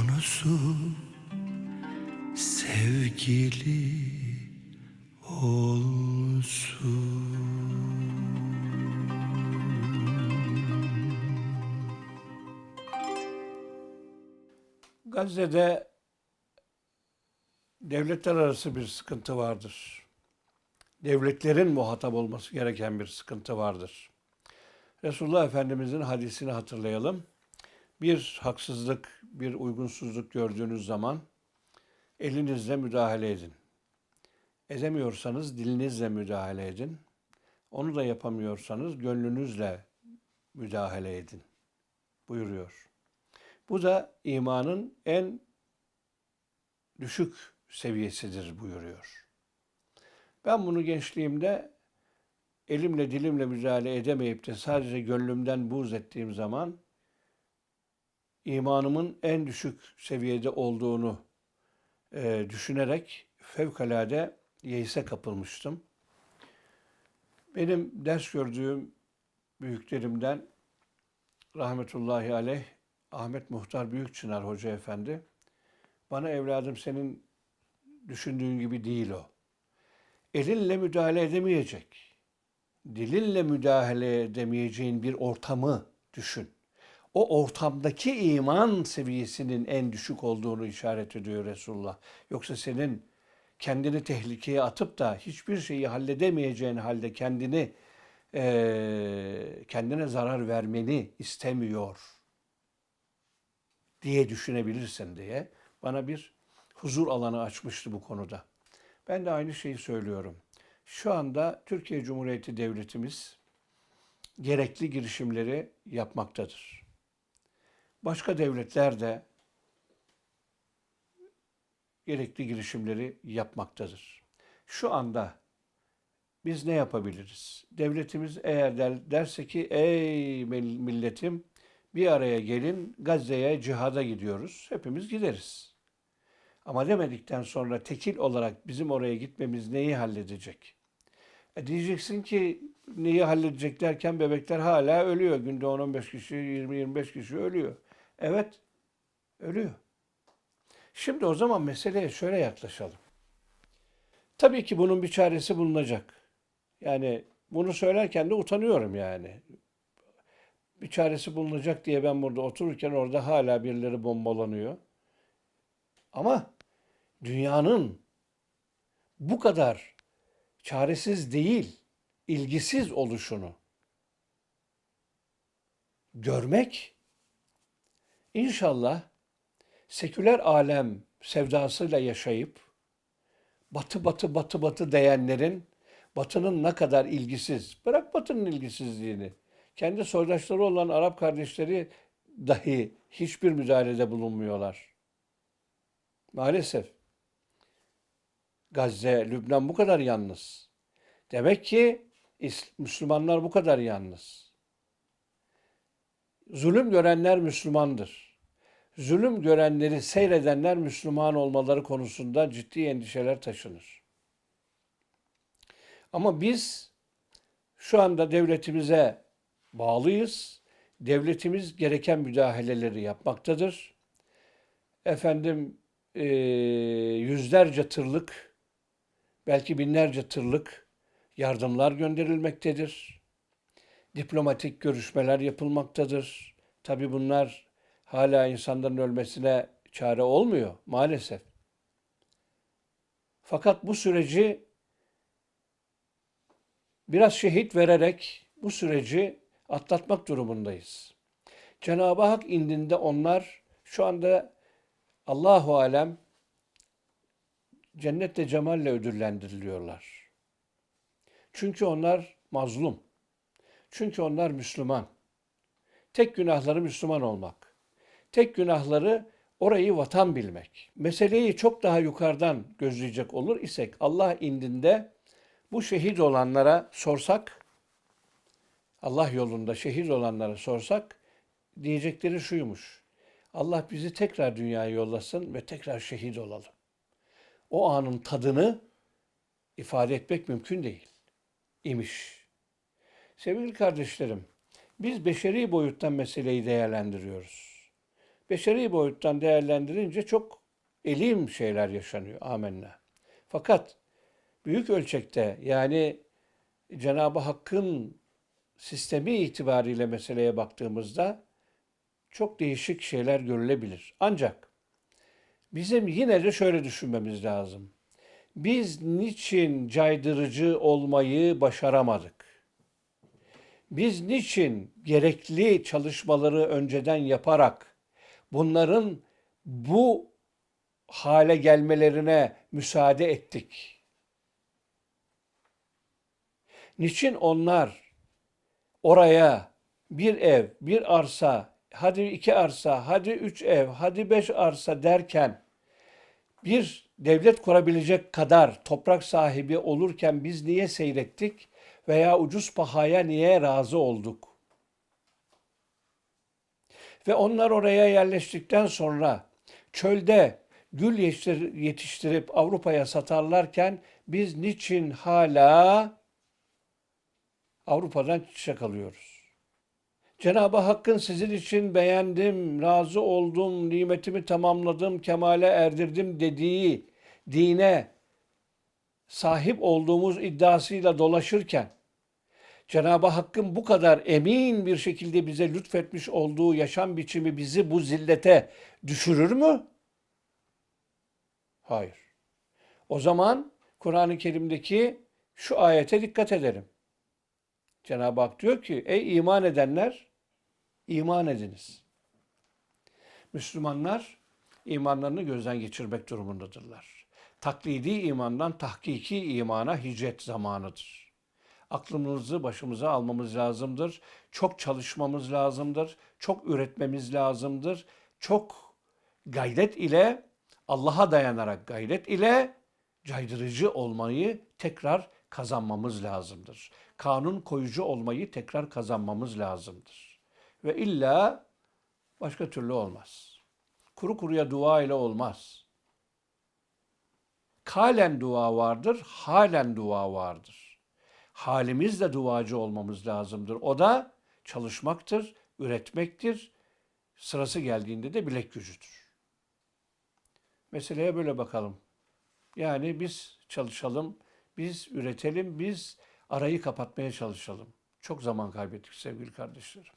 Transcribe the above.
konusu sevgili olsun. Gazze'de devletler arası bir sıkıntı vardır. Devletlerin muhatap olması gereken bir sıkıntı vardır. Resulullah Efendimizin hadisini hatırlayalım. Bir haksızlık, bir uygunsuzluk gördüğünüz zaman elinizle müdahale edin. Edemiyorsanız dilinizle müdahale edin. Onu da yapamıyorsanız gönlünüzle müdahale edin buyuruyor. Bu da imanın en düşük seviyesidir buyuruyor. Ben bunu gençliğimde elimle dilimle müdahale edemeyip de sadece gönlümden buğz ettiğim zaman imanımın en düşük seviyede olduğunu e, düşünerek fevkalade yeise kapılmıştım. Benim ders gördüğüm büyüklerimden rahmetullahi aleyh Ahmet Muhtar Büyükçınar Hoca Efendi bana evladım senin düşündüğün gibi değil o. Elinle müdahale edemeyecek. Dilinle müdahale edemeyeceğin bir ortamı düşün. O ortamdaki iman seviyesinin en düşük olduğunu işaret ediyor Resulullah. Yoksa senin kendini tehlikeye atıp da hiçbir şeyi halledemeyeceğin halde kendini eee, kendine zarar vermeni istemiyor diye düşünebilirsin diye bana bir huzur alanı açmıştı bu konuda. Ben de aynı şeyi söylüyorum. Şu anda Türkiye Cumhuriyeti Devletimiz gerekli girişimleri yapmaktadır. Başka devletler de gerekli girişimleri yapmaktadır. Şu anda biz ne yapabiliriz? Devletimiz eğer der, derse ki ey milletim bir araya gelin Gazze'ye cihada gidiyoruz. Hepimiz gideriz. Ama demedikten sonra tekil olarak bizim oraya gitmemiz neyi halledecek? E diyeceksin ki neyi halledecek derken bebekler hala ölüyor. Günde 10-15 kişi, 20-25 kişi ölüyor. Evet, ölüyor. Şimdi o zaman meseleye şöyle yaklaşalım. Tabii ki bunun bir çaresi bulunacak. Yani bunu söylerken de utanıyorum yani. Bir çaresi bulunacak diye ben burada otururken orada hala birileri bombalanıyor. Ama dünyanın bu kadar çaresiz değil, ilgisiz oluşunu görmek inşallah seküler alem sevdasıyla yaşayıp batı batı batı batı diyenlerin batının ne kadar ilgisiz, bırak batının ilgisizliğini, kendi soydaşları olan Arap kardeşleri dahi hiçbir müdahalede bulunmuyorlar. Maalesef. Gazze, Lübnan bu kadar yalnız. Demek ki Müslümanlar bu kadar yalnız. Zulüm görenler Müslümandır. Zulüm görenleri seyredenler Müslüman olmaları konusunda ciddi endişeler taşınır. Ama biz şu anda devletimize bağlıyız. Devletimiz gereken müdahaleleri yapmaktadır. Efendim yüzlerce tırlık, belki binlerce tırlık yardımlar gönderilmektedir. Diplomatik görüşmeler yapılmaktadır. Tabi bunlar hala insanların ölmesine çare olmuyor maalesef. Fakat bu süreci biraz şehit vererek bu süreci atlatmak durumundayız. Cenab-ı Hak indinde onlar şu anda Allahu alem cennetle cemalle ödüllendiriliyorlar. Çünkü onlar mazlum. Çünkü onlar Müslüman. Tek günahları Müslüman olmak. Tek günahları orayı vatan bilmek. Meseleyi çok daha yukarıdan gözleyecek olur isek Allah indinde bu şehit olanlara sorsak, Allah yolunda şehit olanlara sorsak diyecekleri şuymuş. Allah bizi tekrar dünyaya yollasın ve tekrar şehit olalım. O anın tadını ifade etmek mümkün değil. İmiş. Sevgili kardeşlerim, biz beşeri boyuttan meseleyi değerlendiriyoruz. beşeri boyuttan değerlendirince çok elim şeyler yaşanıyor. Amenna. Fakat büyük ölçekte yani Cenab-ı Hakk'ın sistemi itibariyle meseleye baktığımızda çok değişik şeyler görülebilir. Ancak bizim yine de şöyle düşünmemiz lazım. Biz niçin caydırıcı olmayı başaramadık? Biz niçin gerekli çalışmaları önceden yaparak bunların bu hale gelmelerine müsaade ettik? Niçin onlar oraya bir ev, bir arsa, hadi iki arsa, hadi üç ev, hadi beş arsa derken bir devlet kurabilecek kadar toprak sahibi olurken biz niye seyrettik veya ucuz pahaya niye razı olduk? Ve onlar oraya yerleştikten sonra çölde gül yetiştir- yetiştirip Avrupa'ya satarlarken biz niçin hala Avrupa'dan çiçek alıyoruz? Cenab-ı Hakk'ın sizin için beğendim, razı oldum, nimetimi tamamladım, kemale erdirdim dediği dine sahip olduğumuz iddiasıyla dolaşırken Cenab-ı Hakk'ın bu kadar emin bir şekilde bize lütfetmiş olduğu yaşam biçimi bizi bu zillete düşürür mü? Hayır. O zaman Kur'an-ı Kerim'deki şu ayete dikkat edelim. Cenab-ı Hak diyor ki ey iman edenler iman ediniz. Müslümanlar imanlarını gözden geçirmek durumundadırlar. Taklidi imandan tahkiki imana hicret zamanıdır. Aklımızı başımıza almamız lazımdır. Çok çalışmamız lazımdır. Çok üretmemiz lazımdır. Çok gayret ile Allah'a dayanarak gayret ile caydırıcı olmayı tekrar kazanmamız lazımdır. Kanun koyucu olmayı tekrar kazanmamız lazımdır. Ve illa başka türlü olmaz. Kuru kuruya dua ile olmaz. Kalen dua vardır, halen dua vardır. Halimizle duacı olmamız lazımdır. O da çalışmaktır, üretmektir. Sırası geldiğinde de bilek gücüdür. Meseleye böyle bakalım. Yani biz çalışalım, biz üretelim, biz arayı kapatmaya çalışalım. Çok zaman kaybettik sevgili kardeşlerim.